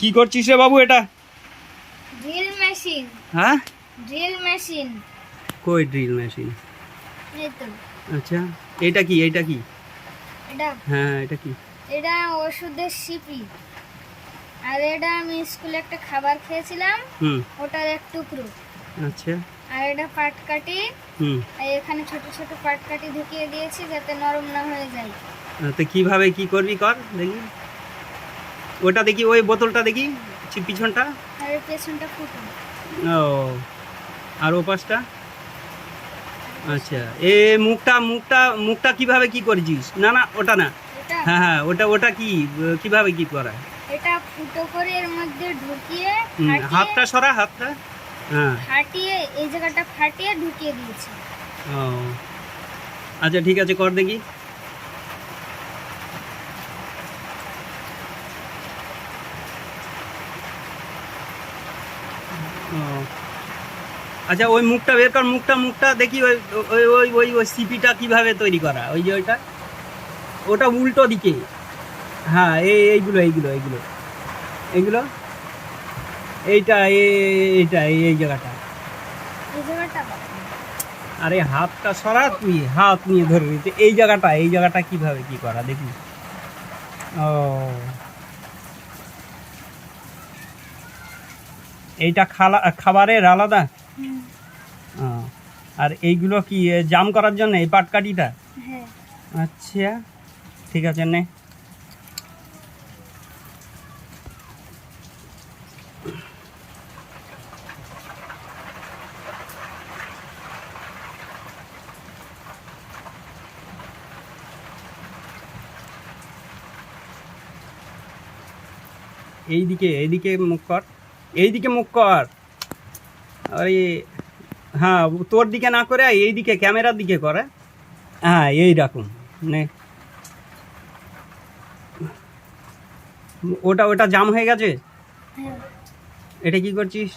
কি করছিস রে বাবু এটা? Drill machine. হ্যাঁ? Drill machine. কই ড্রিল মেশিন? এই তো। আচ্ছা এটা কি এটা কি? এটা। হ্যাঁ এটা কি? এটা ওষুধের সিপি। আর এটা আমি স্কুলে একটা খাবার খেয়েছিলাম হুম। ওটার এক টুকরো। আচ্ছা। আর এটা পাটকাঠি হুম। আর এখানে ছোট ছোট পাটকাঠি ঢুকিয়ে দিয়েছি যাতে নরম না হয়ে যায়। তো কীভাবে কি করবি কর দেখি। ওটা দেখি ওই বোতলটা দেখি পিছনটা। ও আর ও পাশটা? আচ্ছা এ মুখটা মুখটা মুখটা কীভাবে কি করেছিস? না না ওটা না। হ্যাঁ হ্যাঁ ওটা ওটা কি কীভাবে কি করা? এটা ফুটো করে এর মধ্যে ঢুকিয়ে হাতটা সরা হাতটা? হ্যাঁ। ফাটিয়ে এই জায়গাটা ফাটিয়ে ঢুকিয়ে দিয়েছি। ও। আচ্ছা ঠিক আছে কর দেখি। আচ্ছা ওই মুখটা বের কর মুখটা মুখটা দেখি ওই ওই ওই ওই ওই সিপিটা কীভাবে তৈরি করা ওই যে ওইটা? ওটা উল্টো দিকে। হ্যাঁ এই এইগুলো এইগুলো এইগুলো। এইগুলো? এইটা এই- এইটা এই এই জায়গাটা। এই জায়গাটা আরে হাতটা সরা তুই হাত নিয়ে ধরে নিতে এই জায়গাটা এই জায়গাটা কীভাবে কি করা দেখি। ও। এইটা খালা খাবারের আলাদা? আর এইগুলো কি জাম করার জন্য এই পাটকাঠিটা? হ্যাঁ। আচ্ছা ঠিক আছে নে। এইদিকে এইদিকে মুখ কর। এইদিকে মুখ কর। আরে হ্যাঁ তোর দিকে না করে এইদিকে ক্যামেরার দিকে করে হ্যাঁ? এই রকম নে। ওটা ওটা জাম হয়ে গেছে? হ্যাঁ। এটা কি করছিস?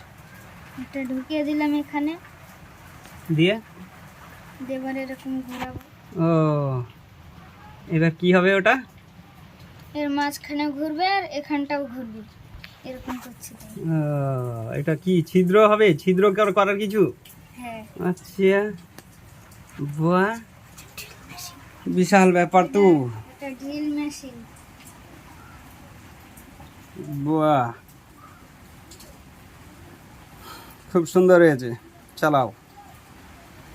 এটা ঢুকিয়ে দিলাম এখানে। দিয়ে? দেবার এরকম ঘোরাবো। ও এবার কি হবে ওটা? এর মাঝখানে ঘুরবে আর এখানটাও ঘুরবে। এরকম করছি এটা কি ছিদ্র হবে? ছিদ্র করার কিছু? হ্যাঁ। আচ্ছা। বাহ বিশাল ব্যাপার তো। এটা ড্রিল মেশিন বাহ খুব সুন্দর হয়েছে। চালাও।